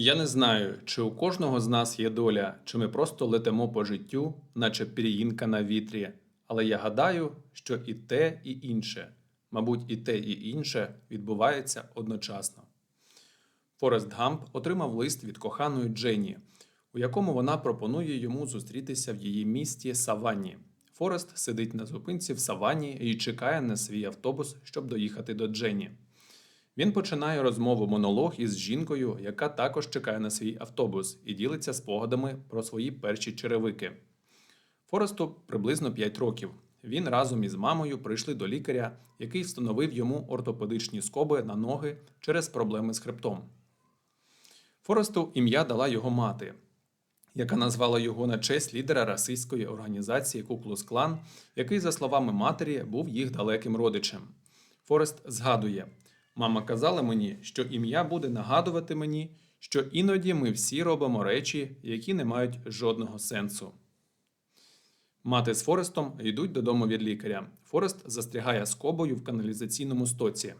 Я не знаю, чи у кожного з нас є доля, чи ми просто летимо по життю, наче пір'їнка на вітрі. Але я гадаю, що і те, і інше, мабуть, і те, і інше відбувається одночасно. Форест Гамп отримав лист від коханої Дженні, у якому вона пропонує йому зустрітися в її місті Саванні. Форест сидить на зупинці в Саванні і чекає на свій автобус, щоб доїхати до Дженні. Він починає розмову монолог із жінкою, яка також чекає на свій автобус і ділиться спогадами про свої перші черевики. Форесту приблизно 5 років. Він разом із мамою прийшли до лікаря, який встановив йому ортопедичні скоби на ноги через проблеми з хребтом. Форесту ім'я дала його мати, яка назвала його на честь лідера расистської організації Куклус Клан, який, за словами матері, був їх далеким родичем. Форест згадує: мама казала мені, що ім'я буде нагадувати мені, що іноді ми всі робимо речі, які не мають жодного сенсу. Мати з Форестом йдуть додому від лікаря. Форест застрягає скобою в каналізаційному стоці.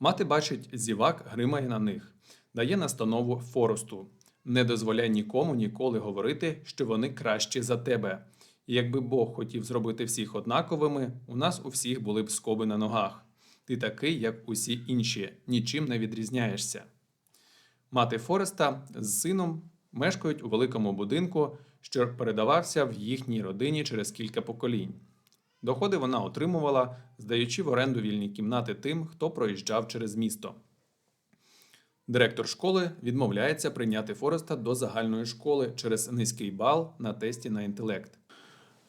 Мати бачить зівак, гримає на них, дає настанову Форесту. Не дозволяй нікому ніколи говорити, що вони кращі за тебе. Якби Бог хотів зробити всіх однаковими, у нас у всіх були б скоби на ногах. Ти такий, як усі інші, нічим не відрізняєшся. Мати Фореста з сином мешкають у великому будинку, що передавався в їхній родині через кілька поколінь. Доходи вона отримувала, здаючи в оренду вільні кімнати тим, хто проїжджав через місто. Директор школи відмовляється прийняти Фореста до загальної школи через низький бал на тесті на інтелект.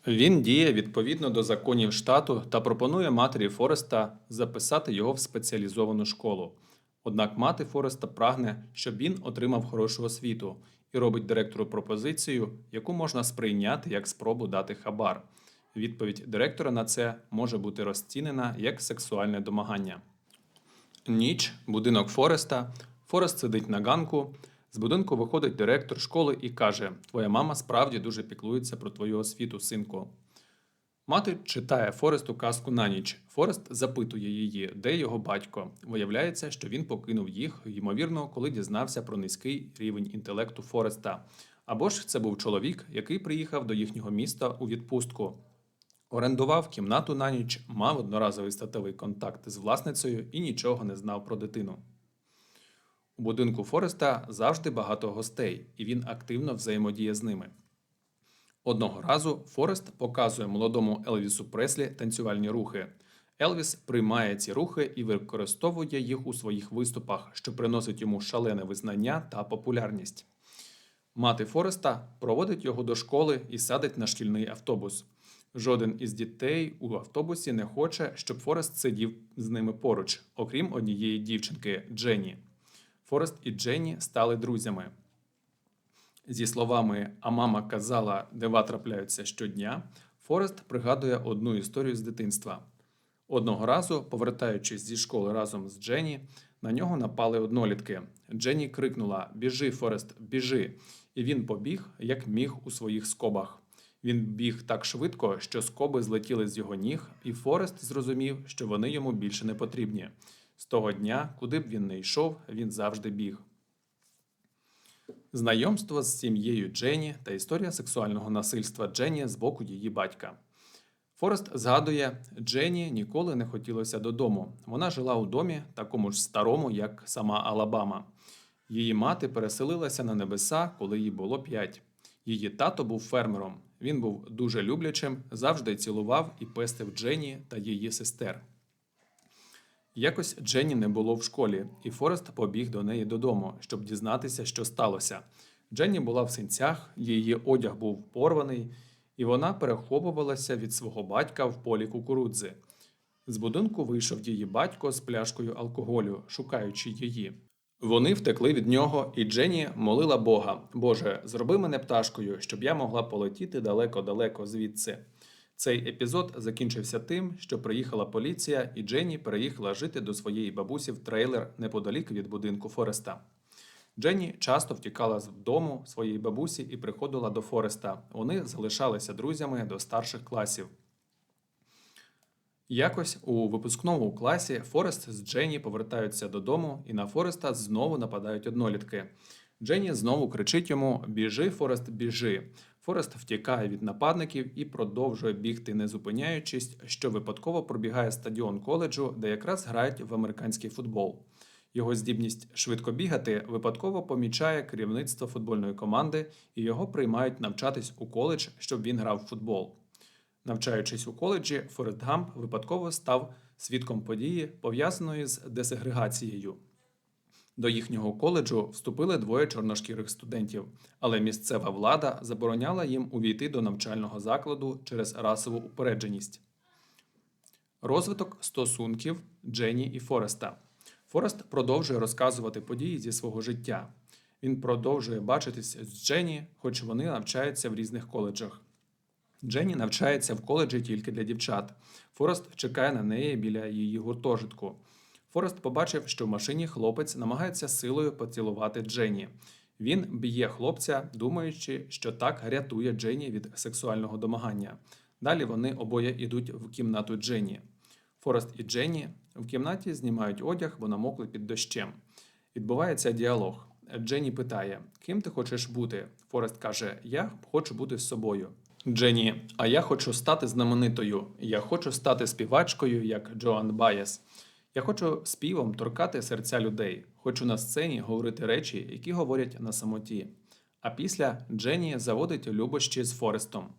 Він діє відповідно до законів штату та пропонує матері Фореста записати його в спеціалізовану школу. Однак мати Фореста прагне, щоб він отримав хорошу освіту і робить директору пропозицію, яку можна сприйняти як спробу дати хабар. Відповідь директора на це може бути розцінена як сексуальне домагання. Ніч, будинок Фореста. Форест сидить на ганку. З будинку виходить директор школи і каже: Твоя мама справді дуже піклується про твою освіту, синку. Мати читає Форесту казку на ніч. Форест запитує її, де його батько. Виявляється, що він покинув їх, ймовірно, коли дізнався про низький рівень інтелекту Фореста. Або ж це був чоловік, який приїхав до їхнього міста у відпустку. Орендував кімнату на ніч, мав одноразовий статевий контакт з власницею і нічого не знав про дитину. У будинку Фореста завжди багато гостей, і він активно взаємодіє з ними. Одного разу Форест показує молодому Елвісу Преслі танцювальні рухи. Елвіс приймає ці рухи і використовує їх у своїх виступах, що приносить йому шалене визнання та популярність. Мати Фореста проводить його до школи і садить на шкільний автобус. Жоден із дітей у автобусі не хоче, щоб Форест сидів з ними поруч, окрім однієї дівчинки Дженні. Форест і Дженні стали друзями. Зі словами А мама казала, дива трапляються щодня, Форест пригадує одну історію з дитинства. Одного разу, повертаючись зі школи разом з Дженні, на нього напали однолітки. Дженні крикнула Біжи, Форест, біжи! І він побіг, як міг у своїх скобах. Він біг так швидко, що скоби злетіли з його ніг, і Форест зрозумів, що вони йому більше не потрібні. З того дня, куди б він не йшов, він завжди біг. Знайомство з сім'єю Дженні та історія сексуального насильства Дженні з боку її батька. Форест згадує, Дженні ніколи не хотілося додому. Вона жила у домі, такому ж старому, як сама Алабама. Її мати переселилася на небеса, коли їй було п'ять. Її тато був фермером. Він був дуже люблячим, завжди цілував і пестив Дженні та її сестер. Якось Дженні не було в школі, і Форест побіг до неї додому, щоб дізнатися, що сталося. Дженні була в синцях, її одяг був порваний, і вона переховувалася від свого батька в полі кукурудзи. З будинку вийшов її батько з пляшкою алкоголю, шукаючи її. Вони втекли від нього, і Дженні молила Бога: Боже, зроби мене пташкою, щоб я могла полетіти далеко-далеко звідси. Цей епізод закінчився тим, що приїхала поліція, і Дженні переїхала жити до своєї бабусі в трейлер неподалік від будинку Фореста. Дженні часто втікала з дому своєї бабусі і приходила до Фореста. Вони залишалися друзями до старших класів. Якось у випускному класі Форест з Дженні повертаються додому, і на Фореста знову нападають однолітки. Дженні знову кричить йому: Біжи, Форест, біжи. Форест втікає від нападників і продовжує бігти, не зупиняючись, що випадково пробігає стадіон коледжу, де якраз грають в американський футбол. Його здібність швидко бігати випадково помічає керівництво футбольної команди, і його приймають навчатись у коледж, щоб він грав в футбол. Навчаючись у коледжі, Форест Гамп випадково став свідком події, пов'язаної з десегрегацією. До їхнього коледжу вступили двоє чорношкірих студентів, але місцева влада забороняла їм увійти до навчального закладу через расову упередженість. Розвиток стосунків Дженні і Фореста. Форест продовжує розказувати події зі свого життя. Він продовжує бачитись з Дженні, хоч вони навчаються в різних коледжах. Дженні навчається в коледжі тільки для дівчат. Форест чекає на неї біля її гуртожитку. Форест побачив, що в машині хлопець намагається силою поцілувати Дженні. Він б'є хлопця, думаючи, що так рятує Дженні від сексуального домагання. Далі вони обоє йдуть в кімнату Дженні. Форест і Дженні в кімнаті знімають одяг, бо намокли під дощем. Відбувається діалог. Дженні питає: Ким ти хочеш бути? Форест каже: Я хочу бути з собою. Дженні, а я хочу стати знаменитою. Я хочу стати співачкою, як Джоан Баєс. Я хочу співом торкати серця людей. Хочу на сцені говорити речі, які говорять на самоті. А після Дженні заводить любощі з Форестом.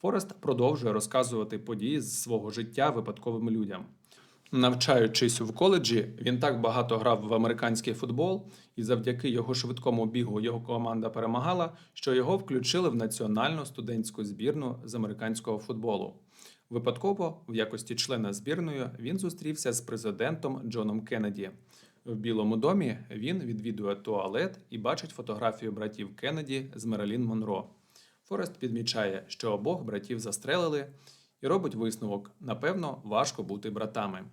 Форест продовжує розказувати події з свого життя випадковим людям. Навчаючись в коледжі, він так багато грав в американський футбол, і завдяки його швидкому бігу його команда перемагала, що його включили в національну студентську збірну з американського футболу. Випадково, в якості члена збірної, він зустрівся з президентом Джоном Кеннеді. В Білому домі він відвідує туалет і бачить фотографію братів Кеннеді з Мерелін Монро. Форест підмічає, що обох братів застрелили, і робить висновок: напевно, важко бути братами.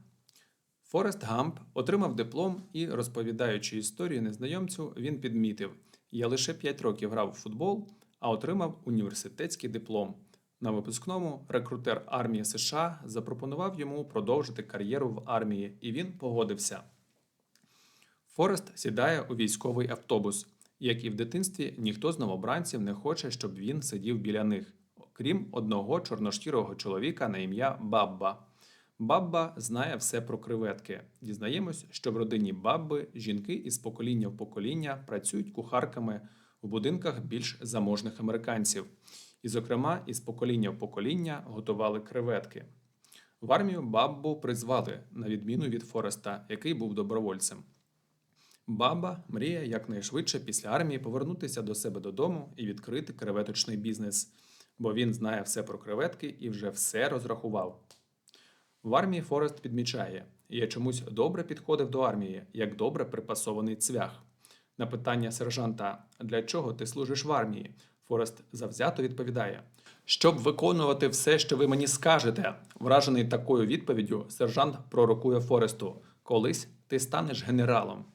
Форест Гамп отримав диплом і, розповідаючи історію незнайомцю, він підмітив: Я лише 5 років грав у футбол, а отримав університетський диплом. На випускному рекрутер армії США запропонував йому продовжити кар'єру в армії, і він погодився. Форест сідає у військовий автобус. Як і в дитинстві, ніхто з новобранців не хоче, щоб він сидів біля них, крім одного чорношкірого чоловіка на ім'я Бабба. Бабба знає все про креветки. Дізнаємось, що в родині Бабби жінки із покоління в покоління працюють кухарками в будинках більш заможних американців, і, зокрема, із покоління в покоління готували креветки. В армію Баббу призвали, на відміну від Фореста, який був добровольцем. Баба мріє якнайшвидше після армії повернутися до себе додому і відкрити креветочний бізнес, бо він знає все про креветки і вже все розрахував. В армії Форест підмічає, я чомусь добре підходив до армії, як добре припасований цвях. На питання сержанта, для чого ти служиш в армії? Форест завзято відповідає: Щоб виконувати все, що ви мені скажете. Вражений такою відповіддю, сержант пророкує Форесту: Колись ти станеш генералом.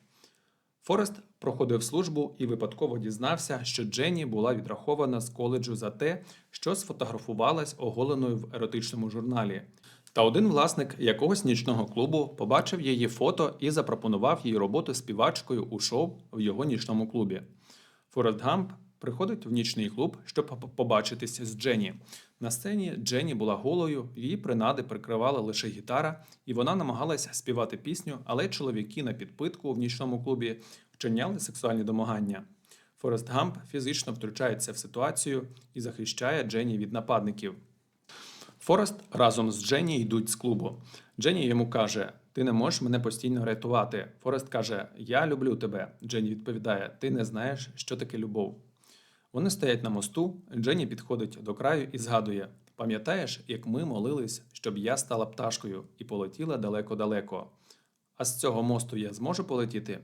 Форест проходив службу і випадково дізнався, що Дженні була відрахована з коледжу за те, що сфотографувалась оголеною в еротичному журналі. Та один власник якогось нічного клубу побачив її фото і запропонував їй роботу співачкою у шоу в його нічному клубі. Форест Гамп приходить в нічний клуб, щоб побачитись з Дженні. На сцені Дженні була голою, її принади прикривала лише гітара, і вона намагалася співати пісню, але чоловіки на підпитку в нічному клубі вчиняли сексуальні домагання. Форест Гамп фізично втручається в ситуацію і захищає Дженні від нападників. Форест разом з Дженні йдуть з клубу. Дженні йому каже: Ти не можеш мене постійно рятувати. Форест каже: Я люблю тебе. Дженні відповідає: Ти не знаєш, що таке любов. Вони стоять на мосту. Дженні підходить до краю і згадує: Пам'ятаєш, як ми молились, щоб я стала пташкою і полетіла далеко-далеко. А з цього мосту я зможу полетіти?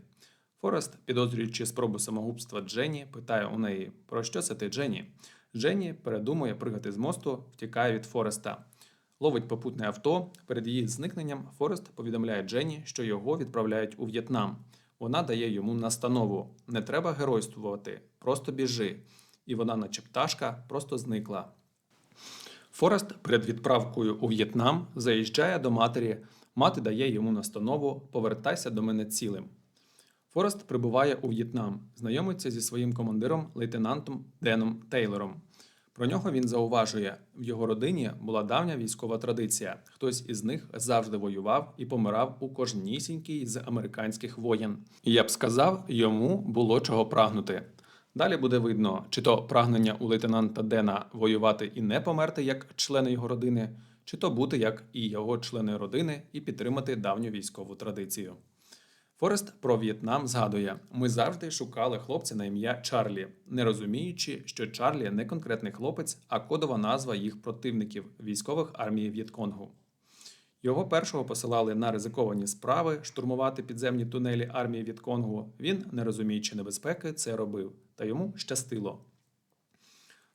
Форест, підозрюючи спробу самогубства Дженні, питає у неї: Про що це ти, Дженні? Дженні передумує пригати з мосту, втікає від Фореста. Ловить попутне авто. Перед її зникненням Форест повідомляє Дженні, що його відправляють у В'єтнам. Вона дає йому настанову: не треба геройствувати, просто біжи. І вона, наче пташка, просто зникла. Форест перед відправкою у В'єтнам заїжджає до матері. Мати дає йому настанову Повертайся до мене цілим. Форест прибуває у В'єтнам, знайомиться зі своїм командиром лейтенантом Деном Тейлором. Про нього він зауважує: в його родині була давня військова традиція. Хтось із них завжди воював і помирав у кожнісінькій з американських воєн. І я б сказав, йому було чого прагнути. Далі буде видно, чи то прагнення у лейтенанта Дена воювати і не померти як члени його родини, чи то бути як і його члени родини і підтримати давню військову традицію. Форест про В'єтнам згадує: ми завжди шукали хлопця на ім'я Чарлі, не розуміючи, що Чарлі не конкретний хлопець, а кодова назва їх противників військових армії В'єтконгу. Його першого посилали на ризиковані справи штурмувати підземні тунелі армії В'єтконгу. Він, не розуміючи небезпеки, це робив, та йому щастило.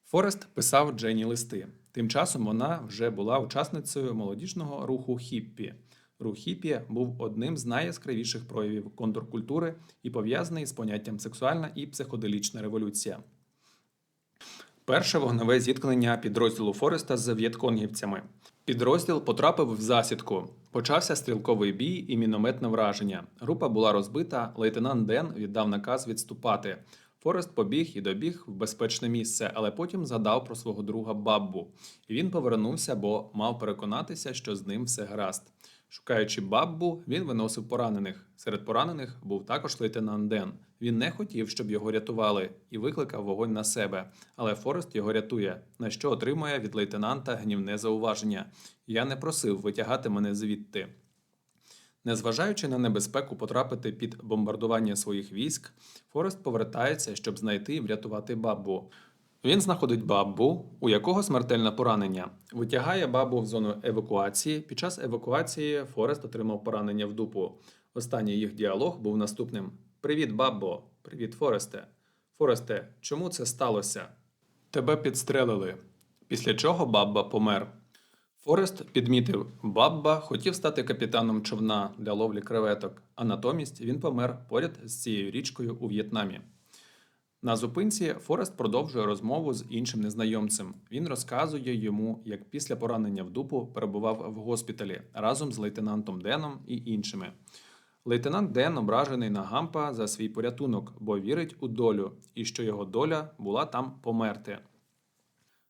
Форест писав Дженні листи. Тим часом вона вже була учасницею молодіжного руху Хіппі. Рух Хіппі був одним з найяскравіших проявів контркультури і пов'язаний з поняттям сексуальна і психоделічна революція. Перше вогневе зіткнення підрозділу Фореста з в'єтконгівцями. Підрозділ потрапив в засідку. Почався стрілковий бій і мінометне враження. Група була розбита. Лейтенант Ден віддав наказ відступати. Форест побіг і добіг в безпечне місце, але потім згадав про свого друга Баббу. І він повернувся, бо мав переконатися, що з ним все гаразд. Шукаючи Баббу, він виносив поранених. Серед поранених був також лейтенант Ден. Він не хотів, щоб його рятували, і викликав вогонь на себе. Але Форест його рятує, на що отримує від лейтенанта гнівне зауваження. Я не просив витягати мене звідти. Незважаючи на небезпеку потрапити під бомбардування своїх військ, Форест повертається, щоб знайти і врятувати бабу. Він знаходить бабу, у якого смертельне поранення, витягає бабу в зону евакуації. Під час евакуації Форест отримав поранення в дупу. Останній їх діалог був наступним: Привіт, бабо! Привіт, Форесте. Форесте, чому це сталося? Тебе підстрелили. Після чого бабба помер. Форест підмітив, Бабба хотів стати капітаном човна для ловлі креветок, а натомість він помер поряд з цією річкою у В'єтнамі. На зупинці Форест продовжує розмову з іншим незнайомцем. Він розказує йому, як після поранення в дупу перебував в госпіталі разом з лейтенантом Деном і іншими. Лейтенант Ден ображений на Гампа за свій порятунок, бо вірить у долю і що його доля була там померти.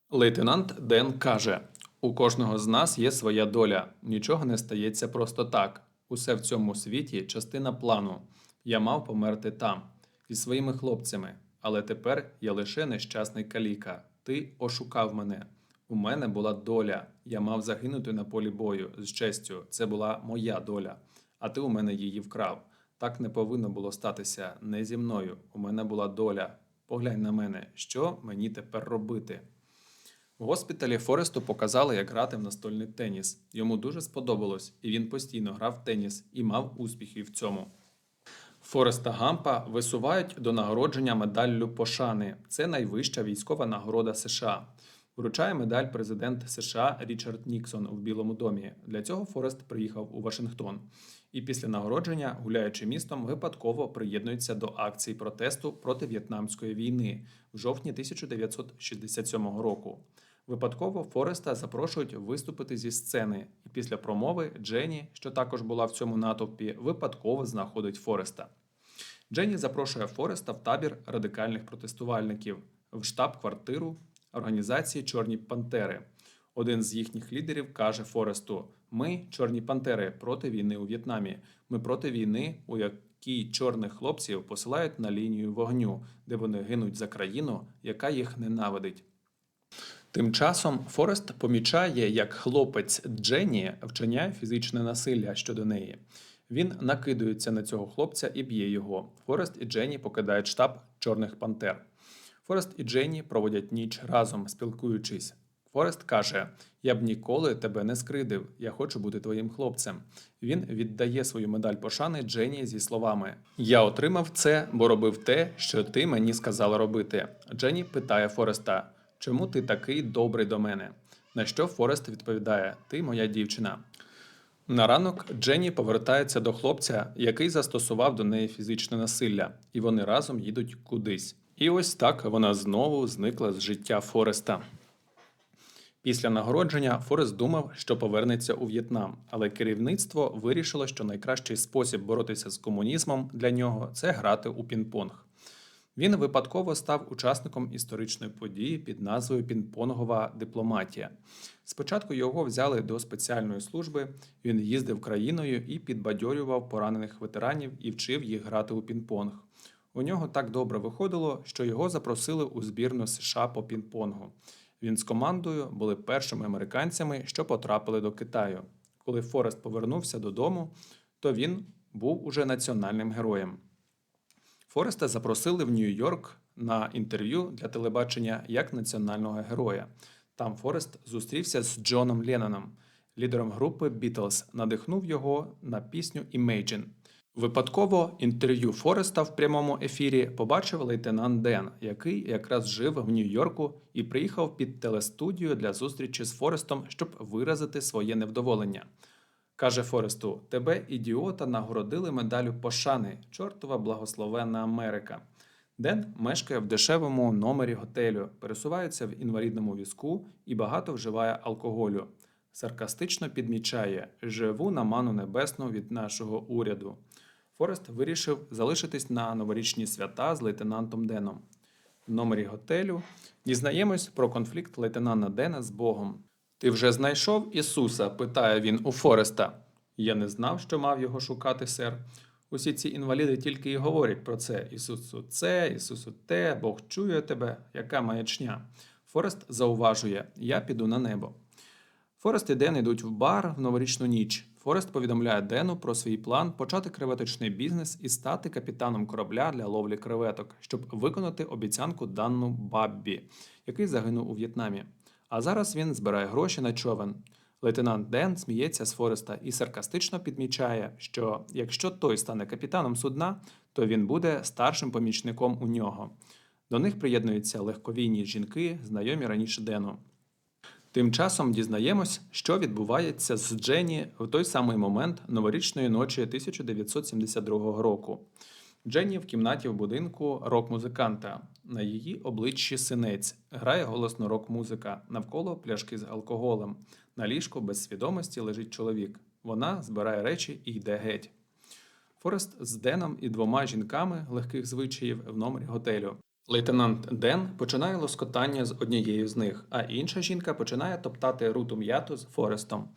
Лейтенант Ден каже: у кожного з нас є своя доля, нічого не стається просто так. Усе в цьому світі частина плану. Я мав померти там зі своїми хлопцями, але тепер я лише нещасний каліка. Ти ошукав мене. У мене була доля. Я мав загинути на полі бою з честю. Це була моя доля, а ти у мене її вкрав. Так не повинно було статися не зі мною. У мене була доля. Поглянь на мене, що мені тепер робити. В госпіталі Форесту показали, як грати в настольний теніс. Йому дуже сподобалось, і він постійно грав в теніс і мав успіхи в цьому. Фореста Гампа висувають до нагородження медаллю пошани. Це найвища військова нагорода США. Вручає медаль президент США Річард Ніксон в Білому домі. Для цього Форест приїхав у Вашингтон. І після нагородження, гуляючи містом, випадково приєднується до акцій протесту проти В'єтнамської війни в жовтні 1967 року. Випадково Фореста запрошують виступити зі сцени, і після промови Дженні, що також була в цьому натовпі, випадково знаходить Фореста. Дженні запрошує Фореста в табір радикальних протестувальників в штаб-квартиру організації Чорні Пантери. Один з їхніх лідерів каже Форесту: Ми, чорні пантери, проти війни у В'єтнамі. Ми проти війни, у якій чорних хлопців посилають на лінію вогню, де вони гинуть за країну, яка їх ненавидить. Тим часом Форест помічає, як хлопець Дженні вчиняє фізичне насилля щодо неї. Він накидується на цього хлопця і б'є його. Форест і Дженні покидають штаб Чорних Пантер. Форест і Дженні проводять ніч разом, спілкуючись. Форест каже: Я б ніколи тебе не скридив, я хочу бути твоїм хлопцем. Він віддає свою медаль пошани Дженні зі словами: Я отримав це, бо робив те, що ти мені сказала робити. Дженні питає Фореста. Чому ти такий добрий до мене? На що Форест відповідає: Ти моя дівчина. На ранок Дженні повертається до хлопця, який застосував до неї фізичне насилля, і вони разом їдуть кудись. І ось так вона знову зникла з життя Фореста. Після нагородження Форест думав, що повернеться у В'єтнам, але керівництво вирішило, що найкращий спосіб боротися з комунізмом для нього це грати у пінг-понг. Він випадково став учасником історичної події під назвою Пінг-понгова дипломатія. Спочатку його взяли до спеціальної служби. Він їздив країною і підбадьорював поранених ветеранів і вчив їх грати у пінг-понг. У нього так добре виходило, що його запросили у збірну США по пінг-понгу. Він з командою були першими американцями, що потрапили до Китаю. Коли Форест повернувся додому, то він був уже національним героєм. Фореста запросили в Нью-Йорк на інтерв'ю для телебачення як національного героя. Там Форест зустрівся з Джоном Ленноном, лідером групи Beatles, надихнув його на пісню Imagine. Випадково інтерв'ю Фореста в прямому ефірі побачив лейтенант Ден, який якраз жив в Нью-Йорку і приїхав під телестудію для зустрічі з Форестом, щоб виразити своє невдоволення. Каже Форесту: Тебе, ідіота, нагородили медаллю пошани, чортова благословенна Америка. Ден мешкає в дешевому номері готелю, пересувається в інвалідному візку і багато вживає алкоголю. Саркастично підмічає: живу на ману небесну від нашого уряду. Форест вирішив залишитись на новорічні свята з лейтенантом Деном. В номері готелю дізнаємось про конфлікт лейтенанта Дена з Богом. Ти вже знайшов Ісуса? питає він у Фореста. Я не знав, що мав його шукати, сер. Усі ці інваліди тільки і говорять про це: Ісусу це, Ісусу те, Бог чує тебе, яка маячня. Форест зауважує: Я піду на небо. Форест і Ден йдуть в бар в новорічну ніч. Форест повідомляє Дену про свій план почати креветочний бізнес і стати капітаном корабля для ловлі креветок, щоб виконати обіцянку дану Баббі, який загинув у В'єтнамі. А зараз він збирає гроші на човен. Лейтенант Ден сміється з Фореста і саркастично підмічає, що якщо той стане капітаном судна, то він буде старшим помічником у нього. До них приєднуються легковійні жінки, знайомі раніше Дену. Тим часом дізнаємось, що відбувається з Дженні в той самий момент новорічної ночі 1972 року. Дженні в кімнаті в будинку рок-музиканта. На її обличчі синець грає голосно рок-музика, навколо пляшки з алкоголем. На ліжку без свідомості лежить чоловік. Вона збирає речі і йде геть. Форест з Деном і двома жінками легких звичаїв в номері готелю. Лейтенант Ден починає лоскотання з однією з них, а інша жінка починає топтати руту м'яту з Форестом.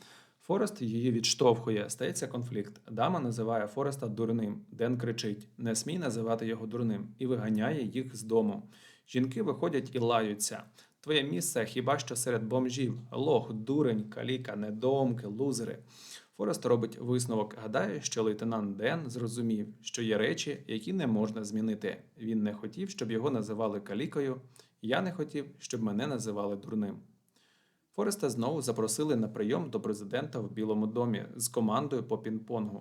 Форест її відштовхує, стається конфлікт. Дама називає Фореста дурним. Ден кричить: Не смій називати його дурним, і виганяє їх з дому. Жінки виходять і лаються. Твоє місце хіба що серед бомжів, лох, дурень, каліка, недоумки, лузери. Форест робить висновок, гадає, що лейтенант Ден зрозумів, що є речі, які не можна змінити. Він не хотів, щоб його називали калікою. Я не хотів, щоб мене називали дурним. Фореста знову запросили на прийом до президента в Білому домі з командою по пінг-понгу.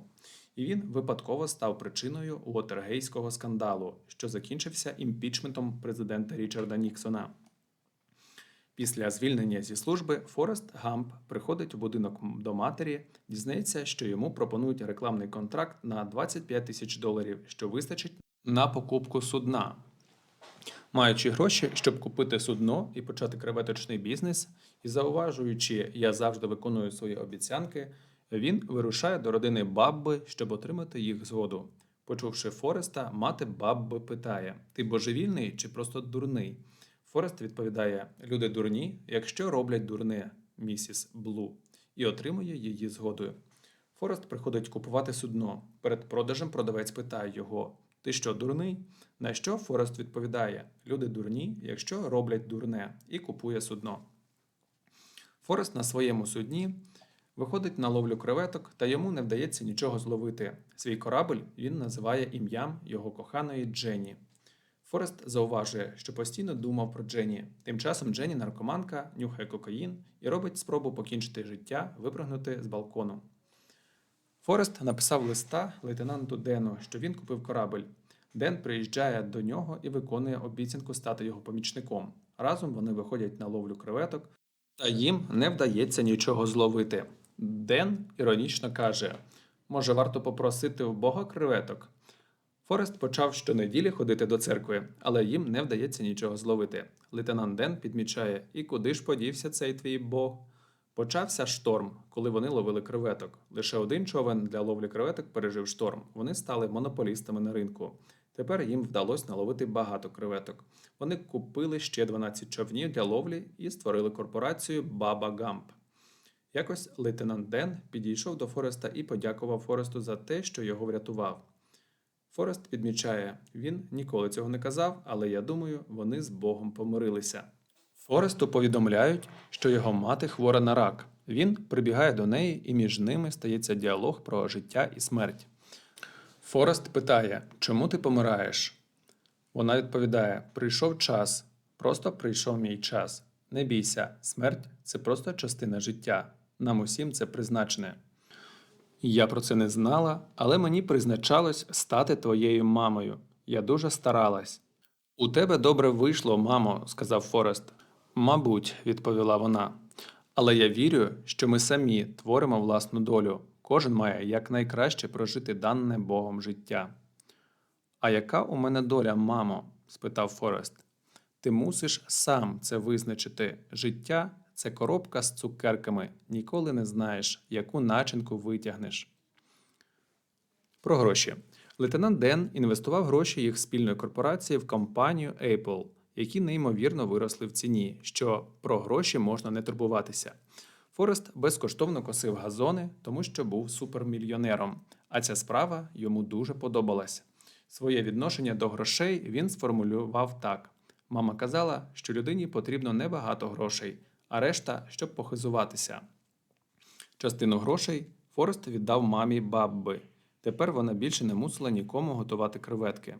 І він випадково став причиною Уотергейського скандалу, що закінчився імпічментом президента Річарда Ніксона. Після звільнення зі служби Форест Гамп приходить у будинок до матері, дізнається, що йому пропонують рекламний контракт на 25 тисяч доларів, що вистачить на покупку судна. Маючи гроші, щоб купити судно і почати креветочний бізнес, і зауважуючи, я завжди виконую свої обіцянки, він вирушає до родини Бабби, щоб отримати їх згоду. Почувши Фореста, мати Бабби питає: Ти божевільний чи просто дурний? Форест відповідає: Люди дурні, якщо роблять дурне, місіс Блу, і отримує її згодою. Форест приходить купувати судно. Перед продажем продавець питає його: Ти що, дурний? На що Форест відповідає: Люди дурні, якщо роблять дурне, і купує судно. Форест на своєму судні виходить на ловлю креветок, та йому не вдається нічого зловити. Свій корабль він називає ім'ям його коханої Дженні. Форест зауважує, що постійно думав про Дженні. Тим часом Дженні наркоманка, нюхає кокаїн і робить спробу покінчити життя, випрыгнути з балкону. Форест написав листа лейтенанту Дену, що він купив корабль. Ден приїжджає до нього і виконує обіцянку стати його помічником. Разом вони виходять на ловлю креветок, та їм не вдається нічого зловити. Ден іронічно каже: може, варто попросити в Бога креветок? Форест почав щонеділі ходити до церкви, але їм не вдається нічого зловити. Лейтенант Ден підмічає, і куди ж подівся цей твій бог? Почався шторм, коли вони ловили креветок. Лише один човен для ловлі креветок пережив шторм. Вони стали монополістами на ринку. Тепер їм вдалося наловити багато креветок. Вони купили ще 12 човнів для ловлі і створили корпорацію Баба Гамп. Якось лейтенант Ден підійшов до Фореста і подякував Форесту за те, що його врятував. Форест підмічає, він ніколи цього не казав, але я думаю, вони з Богом помирилися. Форесту повідомляють, що його мати хвора на рак. Він прибігає до неї, і між ними стається діалог про життя і смерть. Форест питає, чому ти помираєш? Вона відповідає: Прийшов час, просто прийшов мій час. Не бійся, смерть це просто частина життя. Нам усім це призначене. Я про це не знала, але мені призначалось стати твоєю мамою. Я дуже старалась. У тебе добре вийшло, мамо, сказав Форест. Мабуть, відповіла вона. Але я вірю, що ми самі творимо власну долю. Кожен має якнайкраще прожити дане Богом життя. А яка у мене доля, мамо? спитав Форест. Ти мусиш сам це визначити. Життя це коробка з цукерками. Ніколи не знаєш, яку начинку витягнеш. Про гроші. Лейтенант Ден інвестував гроші їх спільної корпорації в компанію Apple, які неймовірно виросли в ціні, що про гроші можна не турбуватися. Форест безкоштовно косив газони, тому що був супермільйонером, а ця справа йому дуже подобалась. Своє відношення до грошей він сформулював так: мама казала, що людині потрібно небагато грошей, а решта, щоб похизуватися. Частину грошей Форест віддав мамі Бабби. Тепер вона більше не мусила нікому готувати креветки.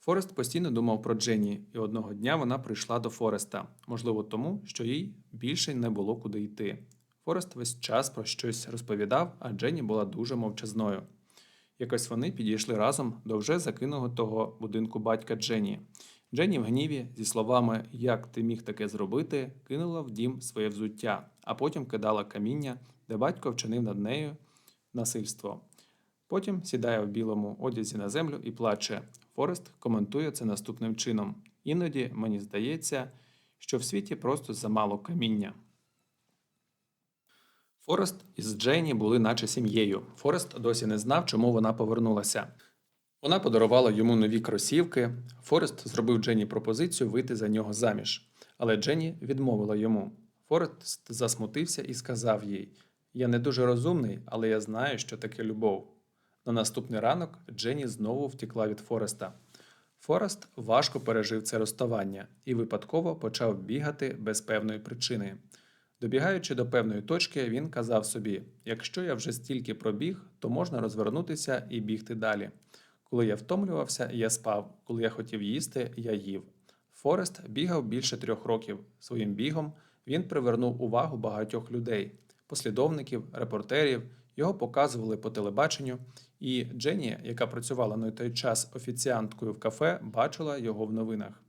Форест постійно думав про Дженні, і одного дня вона прийшла до Фореста, можливо, тому, що їй більше не було куди йти. Форест весь час про щось розповідав, а Дженні була дуже мовчазною. Якось вони підійшли разом до вже закинутого будинку батька Дженні. Дженні в гніві зі словами Як ти міг таке зробити, кинула в дім своє взуття, а потім кидала каміння, де батько вчинив над нею насильство. Потім сідає в білому одязі на землю і плаче. Форест коментує це наступним чином. Іноді мені здається, що в світі просто замало каміння. Форест із Дженні були наче сім'єю. Форест досі не знав, чому вона повернулася. Вона подарувала йому нові кросівки. Форест зробив Дженні пропозицію вийти за нього заміж, але Дженні відмовила йому. Форест засмутився і сказав їй: Я не дуже розумний, але я знаю, що таке любов. На наступний ранок Дженні знову втекла від Фореста. Форест важко пережив це розставання і випадково почав бігати без певної причини. Добігаючи до певної точки, він казав собі: якщо я вже стільки пробіг, то можна розвернутися і бігти далі. Коли я втомлювався, я спав, коли я хотів їсти, я їв. Форест бігав більше трьох років. Своїм бігом він привернув увагу багатьох людей, послідовників, репортерів. Його показували по телебаченню, і Дженні, яка працювала на той час офіціанткою в кафе, бачила його в новинах.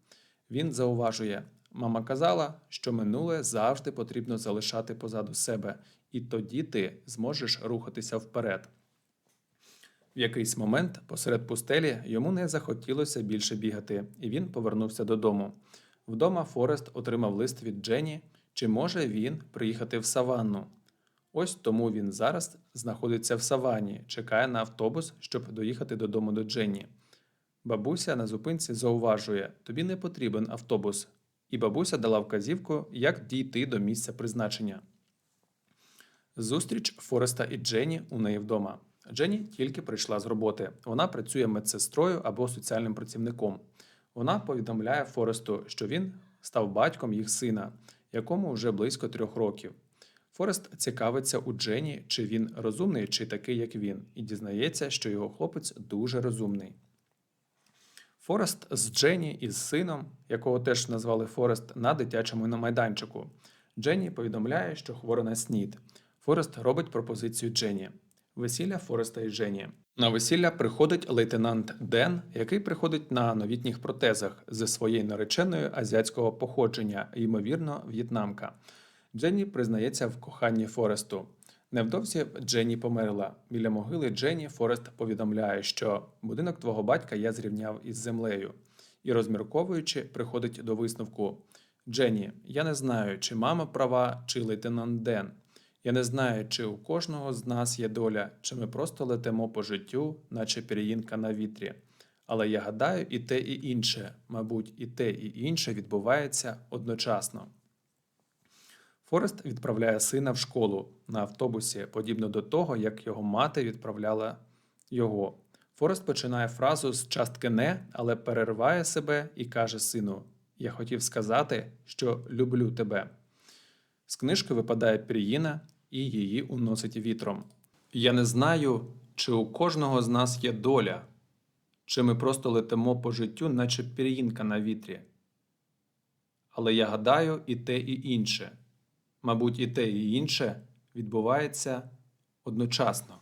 Він зауважує: мама казала, що минуле завжди потрібно залишати позаду себе, і тоді ти зможеш рухатися вперед. В якийсь момент посеред пустелі йому не захотілося більше бігати, і він повернувся додому. Вдома Форест отримав лист від Дженні, чи може він приїхати в саванну. Ось тому він зараз знаходиться в савані, чекає на автобус, щоб доїхати додому до Дженні. Бабуся на зупинці зауважує: тобі не потрібен автобус, і бабуся дала вказівку, як дійти до місця призначення. Зустріч Фореста і Дженні у неї вдома. Дженні тільки прийшла з роботи. Вона працює медсестрою або соціальним працівником. Вона повідомляє Форесту, що він став батьком їх сина, якому вже близько трьох років. Форест цікавиться у Дженні, чи він розумний, чи такий, як він, і дізнається, що його хлопець дуже розумний. Форест з Дженні і з сином, якого теж назвали Форест, на дитячому майданчику. Дженні повідомляє, що хвора на снід. Форест робить пропозицію Дженні. Весілля Фореста і Дженні. На весілля приходить лейтенант Ден, який приходить на новітніх протезах зі своєю нареченою азіатського походження, ймовірно, в'єтнамка. Дженні признається в коханні Форесту. Невдовзі Дженні померла. Біля могили Дженні Форест повідомляє, що будинок твого батька я зрівняв із землею. І розмірковуючи, приходить до висновку: Дженні, я не знаю, чи мама права, чи лейтенант Ден. Я не знаю, чи у кожного з нас є доля, чи ми просто летимо по життю, наче пір'їнка на вітрі. Але я гадаю, і те, і інше, мабуть, і те, і інше відбувається одночасно. Форест відправляє сина в школу на автобусі, подібно до того, як його мати відправляла його. Форест починає фразу з частки не, але перериває себе і каже сину: Я хотів сказати, що люблю тебе. З книжки випадає пір'їна і її уносить вітром. Я не знаю, чи у кожного з нас є доля, чи ми просто летимо по життю, наче пір'їнка на вітрі. Але я гадаю, і те, і інше. Мабуть, і те, і інше відбувається одночасно.